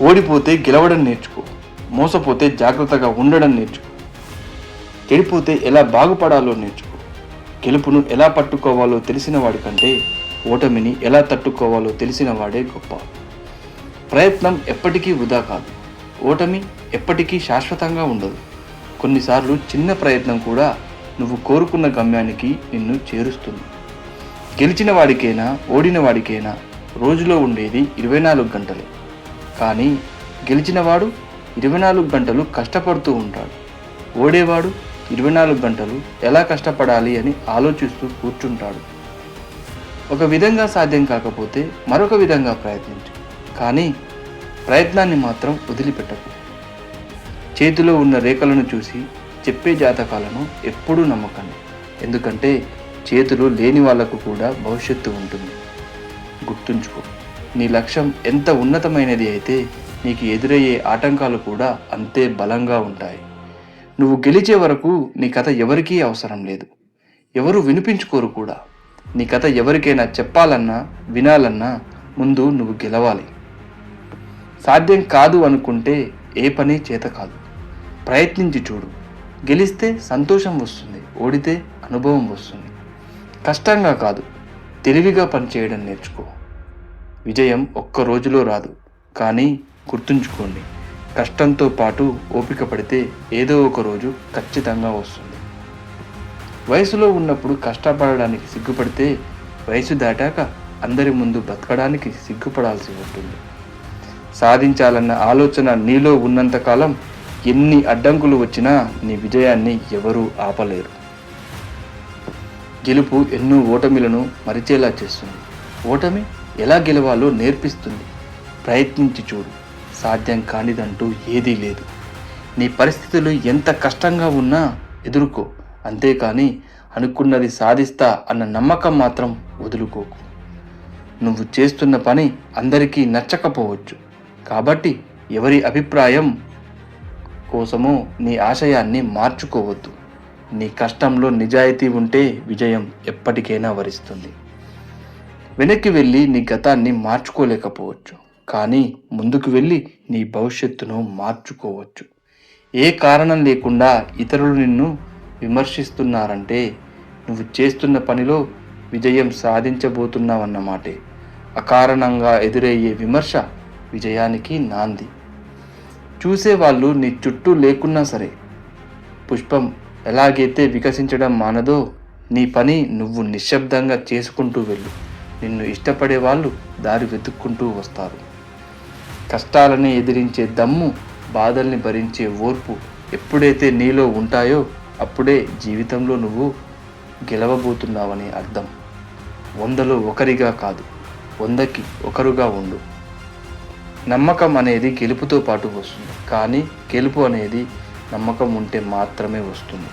ఓడిపోతే గెలవడం నేర్చుకో. మోసపోతే జాగ్రత్తగా ఉండడం నేర్చుకో. చెడిపోతే ఎలా బాగుపడాలో నేర్చుకో. గెలుపును ఎలా పట్టుకోవాలో తెలిసిన వాడికంటే ఓటమిని ఎలా తట్టుకోవాలో తెలిసిన వాడే గొప్ప. ప్రయత్నం ఎప్పటికీ వృధా కాదు. ఓటమి ఎప్పటికీ శాశ్వతంగా ఉండదు. కొన్నిసార్లు చిన్న ప్రయత్నం కూడా నువ్వు కోరుకున్న గమ్యానికి నిన్ను చేరుస్తుంది. గెలిచిన వాడికైనా ఓడిన వాడికైనా రోజులో ఉండేది ఇరవై నాలుగు గంటలే. కానీ గెలిచినవాడు ఇరవై నాలుగు గంటలు కష్టపడుతూ ఉంటాడు. ఓడేవాడు ఇరవై నాలుగు గంటలు ఎలా కష్టపడాలి అని ఆలోచిస్తూ కూర్చుంటాడు. ఒక విధంగా సాధ్యం కాకపోతే మరొక విధంగా ప్రయత్నించు కానీ ప్రయత్నాన్ని మాత్రం వదిలిపెట్టకు. చేతిలో ఉన్న రేఖలను చూసి చెప్పే జాతకాలను ఎప్పుడూ నమ్మకండి. ఎందుకంటే చేతులు లేని వాళ్ళకు కూడా భవిష్యత్తు ఉంటుంది. గుర్తుంచుకో. నీ లక్ష్యం ఎంత ఉన్నతమైనది అయితే నీకు ఎదురయ్యే ఆటంకాలు కూడా అంతే బలంగా ఉంటాయి. నువ్వు గెలిచే వరకు నీ కథ ఎవరికీ అవసరం లేదు. ఎవరు వినిపించుకోరు కూడా. నీ కథ ఎవరికైనా చెప్పాలన్నా వినాలన్నా ముందు నువ్వు గెలవాలి. సాధ్యం కాదు అనుకుంటే ఏ పని చేత కాదు. ప్రయత్నించి చూడు. గెలిస్తే సంతోషం వస్తుంది. ఓడితే అనుభవం వస్తుంది. కష్టంగా కాదు. తెలివిగా పనిచేయడం నేర్చుకో. విజయం ఒక్క రోజులో రాదు. కానీ గుర్తుంచుకోండి కష్టంతో పాటు ఓపిక పడితే ఏదో ఒక రోజు ఖచ్చితంగా వస్తుంది. వయసులో ఉన్నప్పుడు కష్టపడడానికి సిగ్గుపడితే వయసు దాటాక అందరి ముందు బతకడానికి సిగ్గుపడాల్సి ఉంటుంది. సాధించాలన్న ఆలోచన నీలో ఉన్నంతకాలం ఎన్ని అడ్డంకులు వచ్చినా నీ విజయాన్ని ఎవరూ ఆపలేరు. గెలుపు ఎన్నో ఓటమిలను మరిచేలా చేస్తుంది. ఓటమి ఎలా గెలవాలో నేర్పిస్తుంది. ప్రయత్నించి చూడు. సాధ్యం కానిదంటూ ఏదీ లేదు. నీ పరిస్థితులు ఎంత కష్టంగా ఉన్నా ఎదుర్కో. అంతేకాని అనుకున్నది సాధిస్తా అన్న నమ్మకం మాత్రం వదులుకోకు. నువ్వు చేస్తున్న పని అందరికీ నచ్చకపోవచ్చు. కాబట్టి ఎవరి అభిప్రాయం కోసమో నీ ఆశయాన్ని మార్చుకోవద్దు. నీ కష్టంలో నిజాయితీ ఉంటే విజయం ఎప్పటికైనా వరిస్తుంది. వెనక్కి వెళ్ళి నీ గతాన్ని మార్చుకోలేకపోవచ్చు. కానీ ముందుకు వెళ్ళి నీ భవిష్యత్తును మార్చుకోవచ్చు. ఏ కారణం లేకుండా ఇతరులు నిన్ను విమర్శిస్తున్నారంటే నువ్వు చేస్తున్న పనిలో విజయం సాధించబోతున్నావన్నమాటే. అకారణంగా ఎదురయ్యే విమర్శ విజయానికి నాంది. చూసేవాళ్ళు నీ చుట్టూ లేకున్నా సరే పుష్పం ఎలాగైతే వికసించడం మానదో నీ పని నువ్వు నిశ్శబ్దంగా చేసుకుంటూ వెళ్ళు. నిన్ను ఇష్టపడే వాళ్ళు దారి వెతుక్కుంటూ వస్తారు. కష్టాలని ఎదిరించే దమ్ము బాధల్ని భరించే ఓర్పు ఎప్పుడైతే నీలో ఉంటాయో అప్పుడే జీవితంలో నువ్వు గెలవబోతున్నావని అర్థం. వందలో ఒకరిగా కాదు వందకి ఒకరుగా ఉండు. నమ్మకం అనేది గెలుపుతో పాటు వస్తుంది కానీ గెలుపు అనేది నమ్మకం ఉంటే మాత్రమే వస్తుంది.